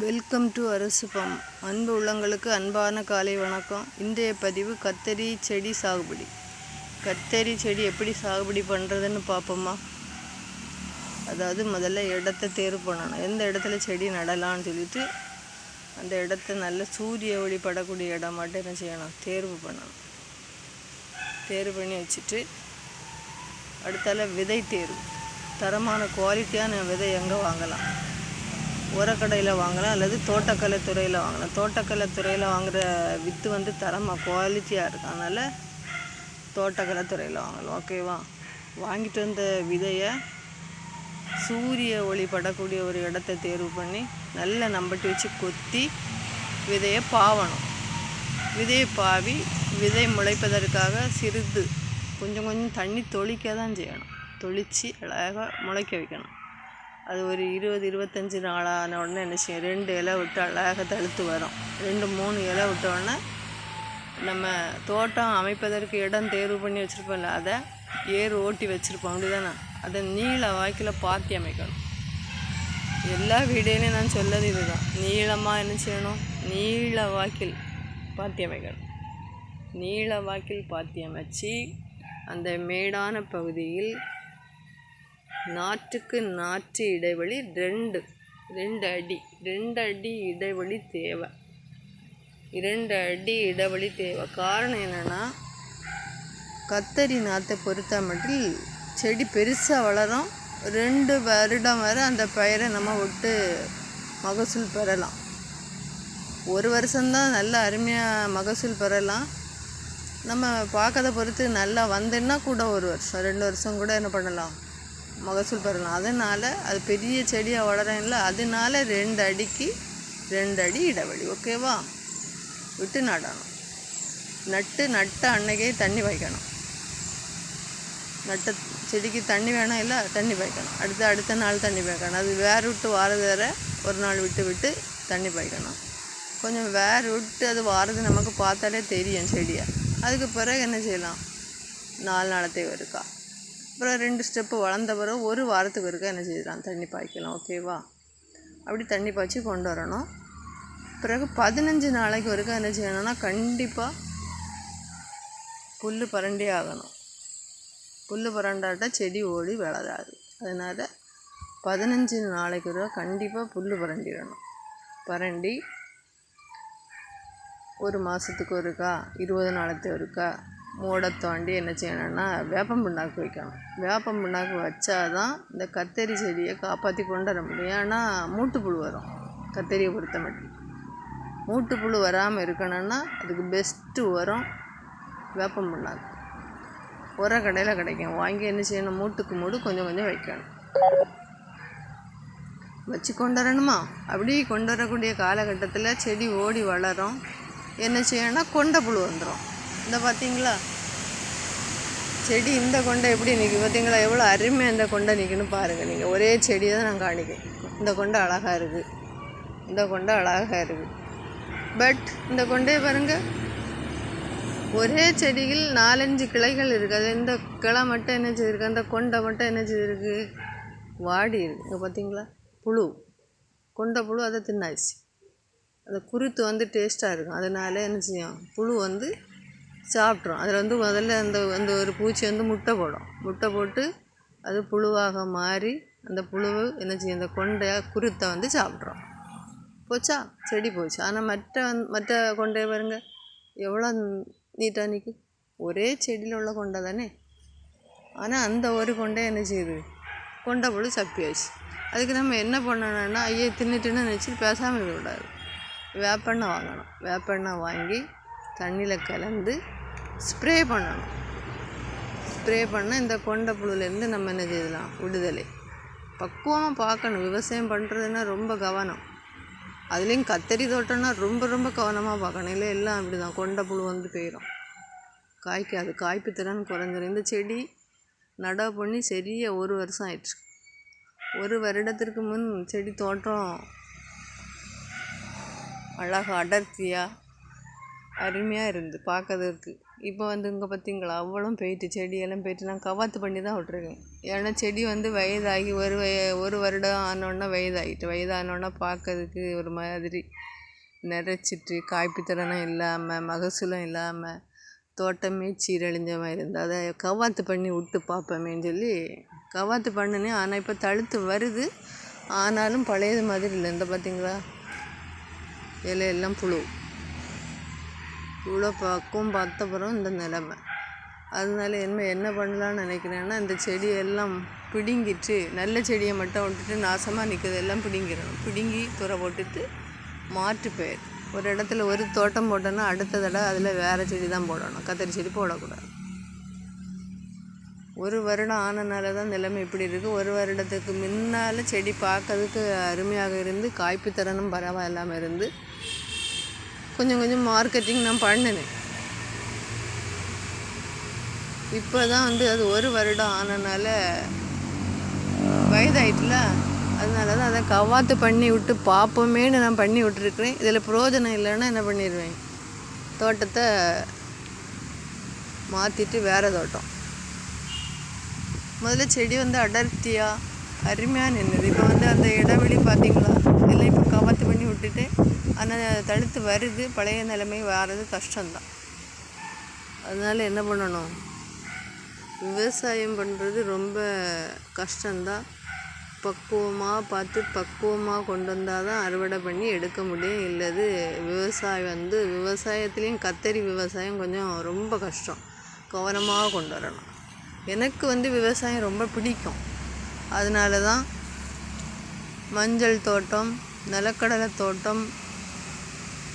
Welcome to அரசு அன்பு உள்ளங்களுக்கு அன்பான காலை வணக்கம். இன்றைய பதிவு கத்தரி செடி சாகுபடி. கத்தரி செடி எப்படி சாகுபடி பண்ணுறதுன்னு பார்ப்போமா? அதாவது முதல்ல இடத்த தேர்வு பண்ணணும். எந்த இடத்துல செடி நடலாம்னு சொல்லிட்டு அந்த இடத்த நல்ல சூரிய ஒளி படக்கூடிய இடம் மட்டும் என்ன செய்யணும்? தேர்வு பண்ணணும். தேர்வு பண்ணி வச்சுட்டு அடுத்தால விதை தேர்வு. தரமான குவாலிட்டியான விதை எங்கே வாங்கலாம்? உரக்கடையில் வாங்கலாம் அல்லது தோட்டக்கலை துறையில் வாங்கலாம். தோட்டக்கலை துறையில் வாங்குகிற வித்து வந்து தரமாக குவாலிட்டியாக இருக்கும் அதனால் தோட்டக்கலை துறையில் வாங்கலாம் ஓகேவா வாங்கிட்டு வந்த விதையை சூரிய ஒளி படக்கூடிய ஒரு இடத்த தேர்வு பண்ணி நல்லா நம்பட்டி வச்சு கொத்தி விதையை பாவணும். விதையை பாவி விதை முளைப்பதற்காக சிறிது கொஞ்சம் கொஞ்சம் தண்ணி தொளிக்க தான் செய்யணும். தொளித்து அழகாக முளைக்க வைக்கணும். அது ஒரு இருபது இருபத்தஞ்சி நாளான உடனே என்ன செய்யும்? ரெண்டு இலை விட்டு அழகாக தழுத்து வரும். ரெண்டு மூணு இலை விட்ட உடனே நம்ம தோட்டம் அமைப்பதற்கு இடம் தேர்வு பண்ணி வச்சுருப்போம்ல அதை ஏர் ஓட்டி வச்சுருப்போம். அப்படிதானே? அதை நீள வாய்க்கில் பாத்தி அமைக்கணும். எல்லா வீடியோலையும் நான் சொல்லது இதுதான். நீளமாக என்ன செய்யணும்? நீள வாக்கில் பாத்தி அமைக்கணும். நீள வாக்கில் பாத்தி அமைச்சு அந்த மேடான பகுதியில் நாற்றுக்கு நாற்று இடைவெளி ரெண்டு ரெண்டு அடி ரெண்டு அடி இடைவெளி தேவை. இரண்டு அடி இடைவெளி தேவை. காரணம் என்னென்னா கத்தரி நாற்றை பொறுத்த மட்டும் செடி பெருசாக வளரும். ரெண்டு வருடம் வரை அந்த பயிரை நம்ம விட்டு மகசூல் பெறலாம். ஒரு வருஷம்தான் நல்ல அருமையாக மகசூல் பெறலாம். நம்ம பார்க்கறத பொறுத்து நல்லா வந்துன்னா கூட ஒரு வருஷம் ரெண்டு வருஷம் கூட என்ன பண்ணலாம்? மகசூல் பெறலாம் அதனால் அது பெரிய செடியாக வளரல அதனால ரெண்டு அடிக்கு ரெண்டு அடி இடைவெளி ஓகேவா? விட்டு நடணும். நட்டு நட்ட அன்னைக்கே தண்ணி வைக்கணும் நட்ட செடிக்கு தண்ணி வேணும் இல்லை தண்ணி பாய்க்கணும். அடுத்து அடுத்த நாள் தண்ணி பாய்க்கணும். அது வேர் விட்டு வாரது வேற ஒரு நாள் விட்டு விட்டு தண்ணி பாய்க்கணும். கொஞ்சம் வேர் விட்டு அது வாரது நமக்கு பார்த்தாலே தெரியும் செடியை. அதுக்கு பிறகு என்ன செய்யலாம்? நாலு நாளத்தை இருக்கா அப்புறம் ரெண்டு ஸ்டெப்பு வளர்ந்த பிறகு ஒரு வாரத்துக்கு ஒருக்கா என்ன செய்யலாம்? தண்ணி பாய்க்கலாம் ஓகேவா அப்படி தண்ணி பாய்ச்சி கொண்டு வரணும். பிறகு பதினஞ்சு நாளைக்கு ஒருக்கா என்ன செய்யணும்னா கண்டிப்பாக புல் பரண்டே ஆகணும். புல் பரண்டாட்டா செடி ஓடி வளராது. அதனால் பதினஞ்சு நாளைக்கு ஒருக்கா கண்டிப்பாக புல் பரண்டிடணும். பரண்டி ஒரு மாதத்துக்கு ஒருக்கா? இருபது நாளைக்கு ஒருக்கா? மூடை தோண்டி என்ன செய்யணும்னா வேப்பம் புண்ணாக்கு வைக்கணும். வேப்பம் புண்ணாக்கு வச்சாதான் இந்த கத்தரி செடியை காப்பாற்றி கொண்டு வர முடியும். ஏன்னா மூட்டுப்புழு வரும். கத்தரியை பொறுத்த மட்டும். மூட்டுப்புழு வராமல் இருக்கணும்னா அதுக்கு பெஸ்ட்டு உரம் வேப்பம் புண்ணாக்கு. உர கடையில் கிடைக்கும். வாங்கி என்ன செய்யணும்? மூட்டுக்கு மூடு கொஞ்சம் கொஞ்சம் வைக்கணும். வச்சு கொண்டு வரணுமா? அப்படி கொண்டு வரக்கூடிய காலகட்டத்தில் செடி ஓடி வளரும். என்ன செய்யணும்னா கொண்டை புழு வந்துடும் இந்த பார்த்தீங்களா செடி இந்த கொண்டை எப்படி நிற்கும் பார்த்தீங்களா எவ்வளோ அருமையாக இந்த கொண்டை நிற்குன்னு பாருங்கள் நீங்கள் ஒரே செடியை தான் நான் காணிக்கேன். இந்த கொண்டை அழகாக இருக்குது இந்த கொண்டை அழகாக இருக்குது பட் இந்த கொண்டையை பாருங்கள் ஒரே செடியில் நாலஞ்சு கிளைகள் இருக்குது அது இந்த கிளை மட்டும் என்ன செய்திருக்கு? அந்த கொண்டை மட்டும் என்ன செய்திருக்கு? வாடி இருக்கு. இங்கே பார்த்தீங்களா புழு. கொண்டை புழு அதை தின்னாச்சு. அந்த குருத்து வந்து டேஸ்ட்டாக இருக்கும். அதனால என்ன செய்யும்? புழு வந்து சாப்பிட்ரும் அதில் வந்து முதல்ல அந்த அந்த ஒரு பூச்சி வந்து முட்டை போடும். முட்டை போட்டு அது புழுவாக மாறி அந்த புழு என்ன செய்யும்? அந்த கொண்டையை குருத்தை வந்து சாப்பிட்றோம். போச்சா? செடி போச்சு. ஆனால் மற்ற வந் மற்ற கொண்டையை பாருங்க. எவ்வளோ நீட்டாக நிற்கும் ஒரே செடியில் உள்ள கொண்டை தானே. ஆனால் அந்த ஒரு கொண்டை என்ன செய்யுது? கொண்டை புழு சப்பியாச்சு. அதுக்கு நம்ம என்ன பண்ணணும்னா ஐயே தின்னுட்டுன்னு நினச்சிட்டு பேசாமல் இருக்கக்கூடாது வேப்பெண்ணெய் வாங்கணும். வேப்பெண்ணெய் வாங்கி தண்ணியில் கலந்து ஸ்ப்ரே பண்ணணும். ஸ்ப்ரே பண்ணால் இந்த கொண்ட புழுலேருந்து நம்ம என்ன செய்யலாம்? விடுதலை. பக்குவமாக பார்க்கணும். விவசாயம் பண்ணுறதுன்னா ரொம்ப கவனம். அதுலேயும் கத்தரி தோட்டம்னா ரொம்ப ரொம்ப கவனமாக பார்க்கணும். இல்லை எல்லாம் அப்படி தான் கொண்ட புழு வந்து போயிடும் காய்க்காது காய்ப்பு திறன் குறைஞ்சிரும். இந்த செடி நடவு பண்ணி சரியாக ஒரு வருஷம் ஆயிடுச்சு. ஒரு வருடத்திற்கு முன் செடி தோட்டம் அழகாக அடர்த்தியாக அருமையாக இருந்து பார்க்கறதுக்கு இப்போ வந்து இங்கே பார்த்தீங்களா அவ்வளோ போயிட்டு செடியெல்லாம் போயிட்டு நான் கவாத்து பண்ணி தான் விட்ருக்கேன் ஏன்னா செடி வந்து வயதாகி ஒரு வய ஒரு வருடம் ஆனோடனே வயதாகிட்டு வயதானோடனே பார்க்கறதுக்கு ஒரு மாதிரி நிறச்சிட்டு காய்ப்புத்திறனும் இல்லாமல் மகசூலம் இல்லாமல் தோட்டமே சீரழிஞ்ச மாதிரி இருந்தது அதை கவாத்து பண்ணி விட்டு பார்ப்போமேன்னு சொல்லி கவாத்து பண்ணினேன் ஆனால் இப்போ தழுத்து வருது. ஆனாலும் பழையது மாதிரி இல்லை. இந்த பார்த்தீங்களா இலையெல்லாம் புழு. இவ்வளோ பக்குவம் பார்த்த பிறகு இந்த நிலமை. அதனால என்ன என்ன பண்ணலான்னு நினைக்கிறேன்னா இந்த செடியெல்லாம் பிடுங்கிட்டு நல்ல செடியை மட்டும் விட்டுட்டு நாசமாக நிற்கிறது எல்லாம் பிடுங்கிடணும். பிடுங்கி துறை போட்டுட்டு மாற்று பயிர் ஒரு இடத்துல ஒரு தோட்டம் போட்டோன்னா அடுத்த தடவை அதில் வேறு செடி தான் போடணும். கத்திரி செடி போடக்கூடாது. ஒரு வருடம் ஆனனால தான் நிலைமை இப்படி இருக்குது ஒரு வருடத்துக்கு முன்னால் செடி பார்க்கறதுக்கு அருமையாக இருந்து காய்ப்பு திறனும் பரவாயில்லாமல் இருந்து கொஞ்சம் கொஞ்சம் மார்க்கெட்டிங் நான் பண்ணினேன். இப்போ தான் வந்து அது ஒரு வருடம் ஆனனால வயதாயிட்டுல. அதனால தான் அதை கவாத்து பண்ணி விட்டு பார்ப்போமேன்னு நான் பண்ணி விட்டுருக்குறேன். இதில் பிரயோஜனம் இல்லைன்னா என்ன பண்ணிடுவேன்? தோட்டத்தை மாற்றிட்டு வேறு தோட்டம். முதல்ல செடி வந்து அடர்த்தியாக அருமையாக நின்றுது இப்போ வந்து அந்த இடைவெளி பார்த்தீங்களா? இதெல்லாம் இப்போ கவாத்து பண்ணி விட்டுட்டு ஆனால் தடுத்து வருது. பழைய நிலைமை வர்றது கஷ்டம்தான். அதனால் என்ன பண்ணணும்? விவசாயம் பண்ணுறது ரொம்ப கஷ்டம்தான். பக்குவமாக பார்த்து பக்குவமாக கொண்டு வந்தால் தான் அறுவடை பண்ணி எடுக்க முடியும். இல்லது விவசாயம் வந்து விவசாயத்துலேயும் கத்தரி விவசாயம் கொஞ்சம் ரொம்ப கஷ்டம். கவனமாக கொண்டு வரணும். எனக்கு வந்து விவசாயம் ரொம்ப பிடிக்கும். அதனால தான் மஞ்சள் தோட்டம் நிலக்கடலை தோட்டம்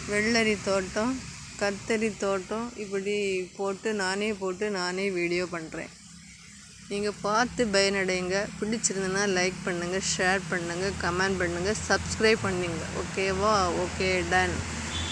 வெள்ளரி தோட்டம் கத்தரி தோட்டம் இப்படி போட்டு நானே போட்டு நானே வீடியோ பண்ணுறேன் நீங்கள் பார்த்து பயனடைங்க. பிடிச்சிருந்ததுன்னா லைக் பண்ணுங்கள் ஷேர் பண்ணுங்கள் கமெண்ட் பண்ணுங்கள் சப்ஸ்கிரைப் பண்ணுங்கள் ஓகேவா ஓகே டன்